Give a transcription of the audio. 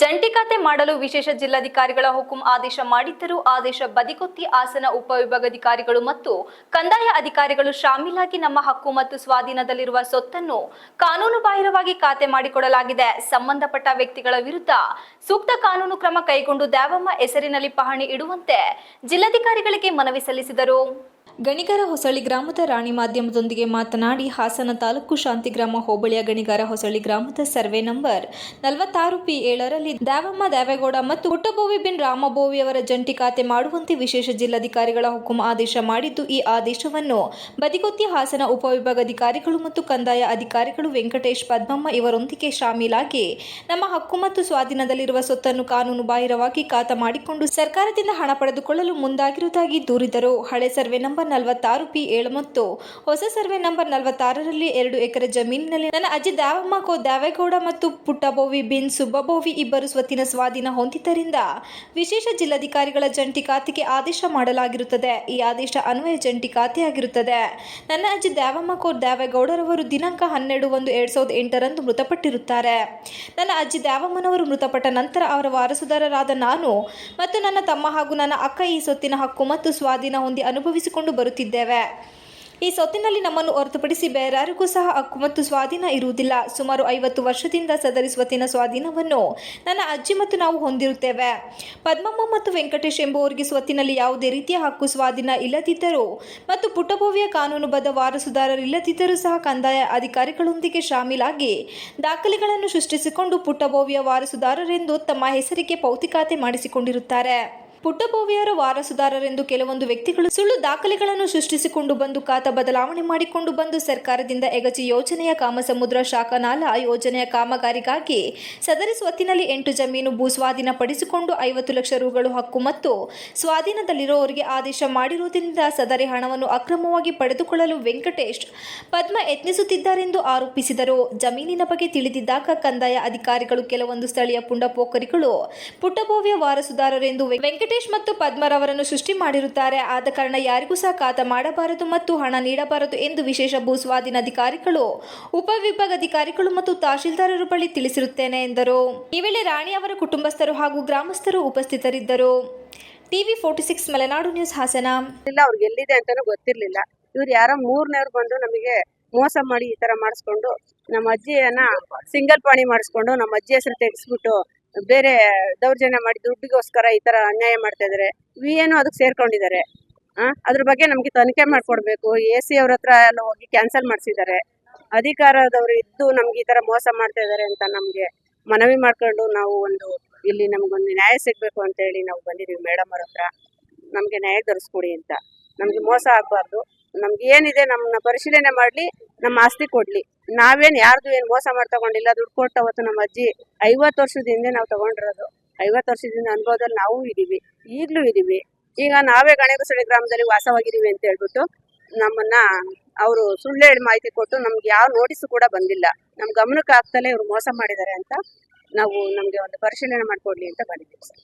ಜಂಟಿ ಖಾತೆ ಮಾಡಲು ವಿಶೇಷ ಜಿಲ್ಲಾಧಿಕಾರಿಗಳ ಹುಕುಂ ಆದೇಶ ಮಾಡಿದ್ದರೂ ಆದೇಶ ಬದಿಗೊತ್ತಿ ಹಾಸನ ಉಪವಿಭಾಗಾಧಿಕಾರಿಗಳು ಮತ್ತು ಕಂದಾಯ ಅಧಿಕಾರಿಗಳು ಶಾಮೀಲಾಗಿ ನಮ್ಮ ಹಕ್ಕು ಮತ್ತು ಸ್ವಾಧೀನದಲ್ಲಿರುವ ಸೊತ್ತನ್ನು ಕಾನೂನು ಬಾಹಿರವಾಗಿ ಖಾತೆ ಮಾಡಿಕೊಡಲಾಗಿದೆ. ಸಂಬಂಧಪಟ್ಟ ವ್ಯಕ್ತಿಗಳ ವಿರುದ್ಧ ಸೂಕ್ತ ಕಾನೂನು ಕ್ರಮ ಕೈಗೊಂಡು ದ್ಯಾವಮ್ಮ ಹೆಸರಿನಲ್ಲಿ ಪಹಣಿ ಇಡುವಂತೆ ಜಿಲ್ಲಾಧಿಕಾರಿಗಳಿಗೆ ಮನವಿ ಸಲ್ಲಿಸಿದರು. ಗಣಿಗಾರ ಹೊಸಳ್ಳಿ ಗ್ರಾಮದ ರಾಣಿ ಮಾಧ್ಯಮದೊಂದಿಗೆ ಮಾತನಾಡಿ, ಹಾಸನ ತಾಲೂಕು ಶಾಂತಿಗ್ರಾಮ ಹೋಬಳಿಯ ಗಣಿಗಾರ ಹೊಸಳ್ಳಿ ಗ್ರಾಮದ ಸರ್ವೆ ನಂಬರ್ ನಲವತ್ತಾರು ಪಿ ಏಳರಲ್ಲಿ ದ್ಯಾವಮ್ಮ ದ್ಯಾವೇಗೌಡ ಮತ್ತು ಹುಟ್ಟಬೋವಿ ಬಿನ್ ರಾಮಬೋವಿ ಅವರ ಜಂಟಿ ಖಾತೆ ಮಾಡುವಂತೆ ವಿಶೇಷ ಜಿಲ್ಲಾಧಿಕಾರಿಗಳ ಹುಕುಂ ಆದೇಶ ಮಾಡಿದ್ದು, ಈ ಆದೇಶವನ್ನು ಬದಿಗೊತ್ತಿ ಹಾಸನ ಉಪವಿಭಾಗಾಧಿಕಾರಿಗಳು ಮತ್ತು ಕಂದಾಯ ಅಧಿಕಾರಿಗಳು ವೆಂಕಟೇಶ್ ಪದ್ಮಮ್ಮ ಇವರೊಂದಿಗೆ ಶಾಮೀಲಾಗಿ ನಮ್ಮ ಹಕ್ಕು ಮತ್ತು ಸ್ವಾಧೀನದಲ್ಲಿರುವ ಸೊತ್ತನ್ನು ಕಾನೂನು ಬಾಹಿರವಾಗಿ ಖಾತ ಮಾಡಿಕೊಂಡು ಸರ್ಕಾರದಿಂದ ಹಣ ಪಡೆದುಕೊಳ್ಳಲು ಮುಂದಾಗಿರುವುದಾಗಿ ದೂರಿದರು. ಹಳೆ ಸರ್ವೆ ನಂಬರ್ ನಲವತ್ತಾರು ಪಿ ಏಳು ಮತ್ತು. ಹೊಸ ಸರ್ವೆ ನಂಬರ್ ನಲವತ್ತಾರರಲ್ಲಿ ಎರಡು ಎಕರೆ ಜಮೀನಿನಲ್ಲಿ ನನ್ನ ಅಜ್ಜಿ ದಾವಮ್ಮ ಕೋ ದಾವೇಗೌಡ ಮತ್ತು ಪುಟ್ಟಬೋವಿ ಬಿನ್ ಸುಬ್ಬಬೋವಿ ಇಬ್ಬರು ಸ್ವತ್ತಿನ ಸ್ವಾಧೀನ ಹೊಂದಿದ್ದರಿಂದ ವಿಶೇಷ ಜಿಲ್ಲಾಧಿಕಾರಿಗಳ ಜಂಟಿ ಖಾತೆಗೆ ಆದೇಶ ಮಾಡಲಾಗಿರುತ್ತದೆ. ಈ ಆದೇಶ ಅನ್ವಯ ಜಂಟಿ ಖಾತೆಯಾಗಿರುತ್ತದೆ. ನನ್ನ ಅಜ್ಜಿ ದಾವಮ್ಮ ಕೋ ದಾವೇಗೌಡರವರು ದಿನಾಂಕ ಹನ್ನೆರಡು ಒಂದು ಎರಡ್ ಸಾವಿರದ ಎಂಟರಂದು ಮೃತಪಟ್ಟಿರುತ್ತಾರೆ. ನನ್ನ ಅಜ್ಜಿ ದಾವಮ್ಮನವರು ಮೃತಪಟ್ಟ ನಂತರ ಅವರ ವಾರಸುದಾರರಾದ ನಾನು ಮತ್ತು ನನ್ನ ತಮ್ಮ ಹಾಗೂ ನನ್ನ ಅಕ್ಕ ಈ ಸೊತ್ತಿನ ಹಕ್ಕು ಮತ್ತು ಸ್ವಾಧೀನ ಹೊಂದಿ ಅನುಭವಿಸಿಕೊಂಡು ಬರುತ್ತಿದ್ದೇವೆ. ಈ ಸೊತ್ತಿನಲ್ಲಿ ನಮ್ಮನ್ನು ಹೊರತುಪಡಿಸಿ ಬೇರಾರಿಗೂ ಸಹ ಹಕ್ಕು ಮತ್ತು ಸ್ವಾಧೀನ ಇರುವುದಿಲ್ಲ. ಸುಮಾರು ಐವತ್ತು ವರ್ಷದಿಂದ ಸದರಿ ಸ್ವತ್ತಿನ ಸ್ವಾಧೀನವನ್ನು ನನ್ನ ಅಜ್ಜಿ ಮತ್ತು ನಾವು ಹೊಂದಿರುತ್ತೇವೆ. ಪದ್ಮಮ್ಮ ಮತ್ತು ವೆಂಕಟೇಶ್ ಎಂಬುವರಿಗೆ ಸ್ವತ್ತಿನಲ್ಲಿ ಯಾವುದೇ ರೀತಿಯ ಹಕ್ಕು ಸ್ವಾಧೀನ ಇಲ್ಲದಿದ್ದರೂ ಮತ್ತು ಪುಟ್ಟಭವ್ಯ ಕಾನೂನುಬದ್ಧ ವಾರಸುದಾರರಿಲ್ಲದಿದ್ದರೂ ಸಹ ಕಂದಾಯ ಅಧಿಕಾರಿಗಳೊಂದಿಗೆ ಶಾಮೀಲಾಗಿ ದಾಖಲೆಗಳನ್ನು ಸೃಷ್ಟಿಸಿಕೊಂಡು ಪುಟ್ಟಭವ್ಯ ವಾರಸುದಾರರೆಂದು ತಮ್ಮ ಹೆಸರಿಗೆ ಪೌತಿಕಾತೆ ಮಾಡಿಸಿಕೊಂಡಿರುತ್ತಾರೆ. ಪುಟ್ಟಬೋವಿಯರ ವಾರಸುದಾರರೆಂದು ಕೆಲವೊಂದು ವ್ಯಕ್ತಿಗಳು ಸುಳ್ಳು ದಾಖಲೆಗಳನ್ನು ಸೃಷ್ಟಿಸಿಕೊಂಡು ಬಂದು ಖಾತಾ ಬದಲಾವಣೆ ಮಾಡಿಕೊಂಡು ಬಂದು ಸರ್ಕಾರದಿಂದ ಎಗಚಿ ಯೋಜನೆಯ ಕಾಮಸಮುದ್ರ ಶಾಖನಾಲ ಯೋಜನೆಯ ಕಾಮಗಾರಿಗಾಗಿ ಸದರಿ ಸ್ವತ್ತಿನಲ್ಲಿ ಎಂಟು ಜಮೀನು ಭೂ ಸ್ವಾಧೀನ ಪಡಿಸಿಕೊಂಡು ಐವತ್ತು ಲಕ್ಷ ರುಗಳು ಹಕ್ಕು ಮತ್ತು ಸ್ವಾಧೀನದಲ್ಲಿರುವವರಿಗೆ ಆದೇಶ ಮಾಡಿರುವುದರಿಂದ ಸದರಿ ಹಣವನ್ನು ಅಕ್ರಮವಾಗಿ ಪಡೆದುಕೊಳ್ಳಲು ವೆಂಕಟೇಶ್ ಪದ್ಮ ಯತ್ನಿಸುತ್ತಿದ್ದಾರೆಂದು ಆರೋಪಿಸಿದರು. ಜಮೀನಿನ ಬಗ್ಗೆ ತಿಳಿದಿದ್ದಾಗ ಕಂದಾಯ ಅಧಿಕಾರಿಗಳು ಕೆಲವೊಂದು ಸ್ಥಳೀಯ ಪುಂಡಪೋಖರಿಗಳು ಪುಟ್ಟಭೋವಿಯ ವಾರಸುದಾರರೆಂದು ವೆ- ವೆಂಕಟೇಶ್ ಮತ್ತು ಪದ್ಮರವರನ್ನು ಸೃಷ್ಟಿ ಮಾಡಿರುತ್ತಾರೆ. ಆದ ಕಾರಣ ಯಾರಿಗೂ ಸಹ ಖಾತ ಮಾಡಬಾರದು ಮತ್ತು ಹಣ ನೀಡಬಾರದು ಎಂದು ವಿಶೇಷ ಭೂ ಸ್ವಾಧೀನಾಧಿಕಾರಿಗಳು ಉಪವಿಭಾಗಾಧಿಕಾರಿಗಳು ಮತ್ತು ತಹಶೀಲ್ದಾರರ ಬಳಿ ತಿಳಿಸಿರುತ್ತೇನೆ ಎಂದರು. ಈ ವೇಳೆ ರಾಣಿ ಅವರ ಕುಟುಂಬಸ್ಥರು ಹಾಗೂ ಗ್ರಾಮಸ್ಥರು ಉಪಸ್ಥಿತರಿದ್ದರು. TV forty six Malenadu news Hassan. ಇಲ್ಲ ಅವ್ರಿಗೆ ಎಲ್ಲಿದೆ ಅಂತಾನು ಗೊತ್ತಿರ್ಲಿಲ್ಲ. ಇವ್ರು ಯಾರೋ ಮೂರ್ನವ್ರು ಬಂದು ನಮಗೆ ಮೋಸ ಮಾಡಿ ಈ ತರ ಮಾಡಿಸ್ಕೊಂಡು ನಮ್ಮ ಅಜ್ಜಿಯನ್ನ ಸಿಂಗಲ್ ಪಾಣಿ ಮಾಡಿಸ್ಕೊಂಡು ನಮ್ಮ ಅಜ್ಜಿ ಹೆಸರು ತೆಗೆಸ್ಬಿಟ್ಟು ಬೇರೆ ದೌರ್ಜನ್ಯ ಮಾಡಿ ದುಡ್ಡಿಗೋಸ್ಕರ ಈ ತರ ಅನ್ಯಾಯ ಮಾಡ್ತಾ ಇದಾರೆ. ವಿ ಏನು ಅದಕ್ಕೆ ಸೇರ್ಕೊಂಡಿದ್ದಾರೆ. ಅದ್ರ ಬಗ್ಗೆ ನಮ್ಗೆ ತನಿಖೆ ಮಾಡ್ಕೊಡ್ಬೇಕು. ಎ ಸಿ ಅವ್ರ ಹತ್ರ ಎಲ್ಲ ಹೋಗಿ ಕ್ಯಾನ್ಸಲ್ ಮಾಡಿಸಿದ್ದಾರೆ. ಅಧಿಕಾರದವ್ರು ಇದ್ದು ನಮ್ಗೆ ಈ ತರ ಮೋಸ ಮಾಡ್ತಾ ಇದಾರೆ ಅಂತ ನಮ್ಗೆ ಮನವಿ ಮಾಡ್ಕೊಂಡು ನಾವು ಒಂದು ಇಲ್ಲಿ ನಮ್ಗೊಂದು ನ್ಯಾಯ ಸಿಗ್ಬೇಕು ಅಂತ ಹೇಳಿ ನಾವು ಬಂದಿದೀವಿ ಮೇಡಮ್ ಅವ್ರ ಹತ್ರ. ನಮ್ಗೆ ನ್ಯಾಯ ತರಿಸ್ಕೊಡಿ ಅಂತ. ನಮ್ಗೆ ಮೋಸ ಆಗ್ಬಾರ್ದು. ನಮ್ಗೆ ಏನಿದೆ ನಮ್ಮನ್ನ ಪರಿಶೀಲನೆ ಮಾಡ್ಲಿ, ನಮ್ಮ ಆಸ್ತಿ ಕೊಡ್ಲಿ. ನಾವೇನ್ ಯಾರ್ದು ಏನ್ ಮೋಸ ಮಾಡಿ ತಗೊಂಡಿಲ್ಲ, ದುಡ್ಡು ಕೊಟ್ಟು ಅವತ್ತು ನಮ್ಮ ಅಜ್ಜಿ. ಐವತ್ತು ವರ್ಷದ ಹಿಂದೆ ನಾವು ತಗೊಂಡಿರೋದು. ಐವತ್ತು ವರ್ಷದಿಂದ ಅನುಭವದಲ್ಲಿ ನಾವು ಇದೀವಿ. ಈಗ್ಲೂ ಇದೀವಿ. ಈಗ ನಾವೇ ಗಣೇಗಸಳಿ ಗ್ರಾಮದಲ್ಲಿ ವಾಸವಾಗಿದೀವಿ ಅಂತ ಹೇಳ್ಬಿಟ್ಟು ನಮ್ಮನ್ನ ಅವರು ಸುಳ್ಳು ಹೇಳಿ ಮಾಹಿತಿ ಕೊಟ್ಟು ನಮ್ಗೆ ಯಾವ ನೋಟಿಸ್ ಕೂಡ ಬಂದಿಲ್ಲ. ನಮ್ ಗಮನಕ್ಕೆ ಆಗ್ತಲೇ ಇವ್ರು ಮೋಸ ಮಾಡಿದ್ದಾರೆ ಅಂತ ನಾವು ನಮ್ಗೆ ಒಂದು ಪರಿಶೀಲನೆ ಮಾಡ್ಕೊಡ್ಲಿ ಅಂತ ಬಂದಿದ್ದೀವಿ ಸರ್.